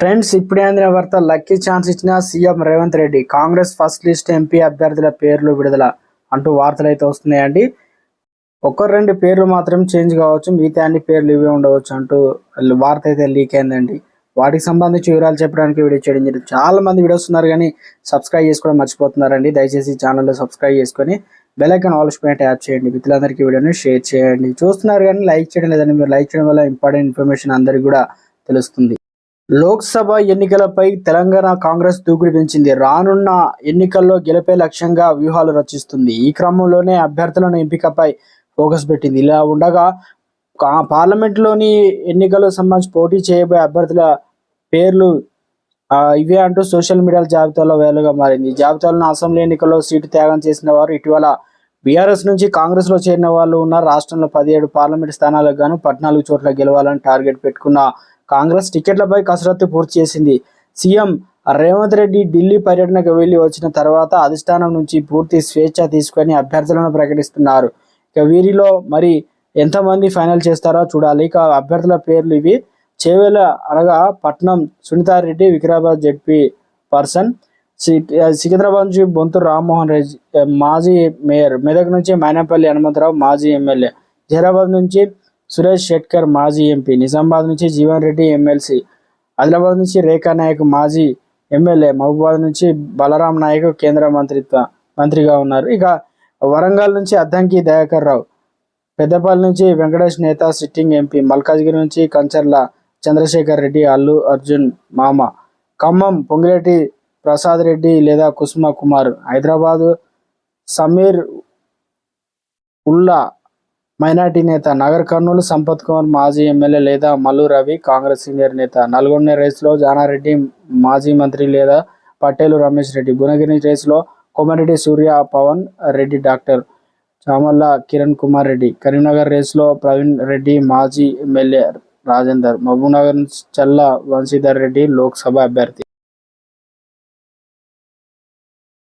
Friends ఇప్పుడే అందిన వార్త లక్కీ ఛాన్స్ ఇచ్చిన CM Revanth Reddy. Congress first list MP అభ్యర్థుల పేర్లు విడుదల అంటూ వార్తలు అయితే వస్తున్నాయండి. ఒక్కరు రెండు పేర్లు మాత్రం చేంజ్ కావచ్చు మిగతా అన్ని పేర్లు ఇవే ఉండవచ్చు అంటూ వార్త అయితే లీక్ అయిందండి. వాటికి సంబంధించి వివరాలు చెప్పడానికి వీడియో చేయడం జరిగింది. చాలా మంది వీడియోస్ ఉన్నారు కానీ సబ్స్క్రైబ్ చేసుకోవడం మర్చిపోతున్నారండి. దయచేసి ఛానల్లో సబ్స్క్రైబ్ చేసుకొని బెల్ ఆల్ పాయింట్ యాప్ చేయండి. మిత్రులందరికీ వీడియోని షేర్ చేయండి. చూస్తున్నారు కానీ లైక్ చేయడం లేదండి. మీరు లైక్ చేయడం వల్ల ఇంపార్టెంట్ ఇన్ఫర్మేషన్ అందరికీ కూడా తెలుస్తుంది. లోక్సభ ఎన్నికలపై తెలంగాణ కాంగ్రెస్ దూకుడు పెంచింది. రానున్న ఎన్నికల్లో గెలిపే లక్ష్యంగా వ్యూహాలు రచిస్తుంది. ఈ క్రమంలోనే అభ్యర్థులను ఎంపికపై ఫోకస్ పెట్టింది. ఇలా ఉండగా పార్లమెంట్లోని ఎన్నికలకు సంబంధించి పోటీ చేయబోయే అభ్యర్థుల పేర్లు ఇవే అంటూ సోషల్ మీడియా జాబితాలో వేలుగా మారింది. జాబితాలను అసెంబ్లీ ఎన్నికల్లో సీటు త్యాగం చేసిన వారు ఇటీవల బీఆర్ఎస్ నుంచి కాంగ్రెస్లో చేరిన వాళ్ళు ఉన్న రాష్ట్రంలో పదిహేడు పార్లమెంట్ స్థానాలకు గాను పద్నాలుగు చోట్ల గెలవాలని టార్గెట్ పెట్టుకున్న కాంగ్రెస్ టికెట్లపై కసరత్తు పూర్తి చేసింది. సీఎం రేవంత్ రెడ్డి ఢిల్లీ పర్యటనకు వెళ్ళి వచ్చిన తర్వాత అధిష్టానం నుంచి పూర్తి స్వేచ్ఛ తీసుకొని అభ్యర్థులను ప్రకటిస్తున్నారు. ఇక వీరిలో మరి ఎంతమంది ఫైనల్ చేస్తారో చూడాలి. ఇక అభ్యర్థుల పేర్లు ఇవి. చేవేల అనగా పట్నం సునీతారెడ్డి వికారాబాద్ జెడ్పీ పర్సన్ సికింద్రాబాద్ నుంచి బొంతు రామ్మోహన్ రెడ్డి మాజీ మేయర్ మెదక్ నుంచి మైనపల్లి హనుమంతరావు మాజీ ఎమ్మెల్యే జహీరాబాద్ నుంచి సురేష్ షెట్కర్ మాజీ ఎంపీ నిజామాబాద్ నుంచి జీవన్ రెడ్డి ఎమ్మెల్సీ ఆదిలాబాద్ నుంచి రేఖా నాయక్ మాజీ ఎమ్మెల్యే మహబూబాద్ నుంచి బలరాం నాయక్ కేంద్ర మంత్రిత్వ మంత్రిగా ఉన్నారు. ఇక వరంగల్ నుంచి అద్దంకి దయాకర్ రావు పెద్దపల్లి నుంచి వెంకటేష్ నేత సిట్టింగ్ ఎంపీ మల్కాజ్గిరి నుంచి కంచర్ల చంద్రశేఖర్ రెడ్డి అల్లు అర్జున్ మామ ఖమ్మం పొంగిరెడ్డి ప్రసాద్ రెడ్డి లేదా కుసుమ కుమార్. హైదరాబాదు సమీర్ ఉల్లా మైనార్టీ నేత నగర్ కర్నూలు సంపత్ కుమార్ మాజీ ఎమ్మెల్యే లేదా మల్లు రవి కాంగ్రెస్ సీనియర్ నేత నల్గొండ రేసులో జానారెడ్డి మాజీ మంత్రి లేదా పటేలు రమేష్ రెడ్డి భువనగిరి రేసులో కోమరెడ్డి సూర్య పవన్ రెడ్డి డాక్టర్ చామల్ల కిరణ్ కుమార్ రెడ్డి కరీంనగర్ రేసులో ప్రవీణ్ రెడ్డి మాజీ ఎమ్మెల్యే రాజేందర్ మహబూబ్నగర్ చల్ల వంశీధర్ రెడ్డి లోక్సభ అభ్యర్థి.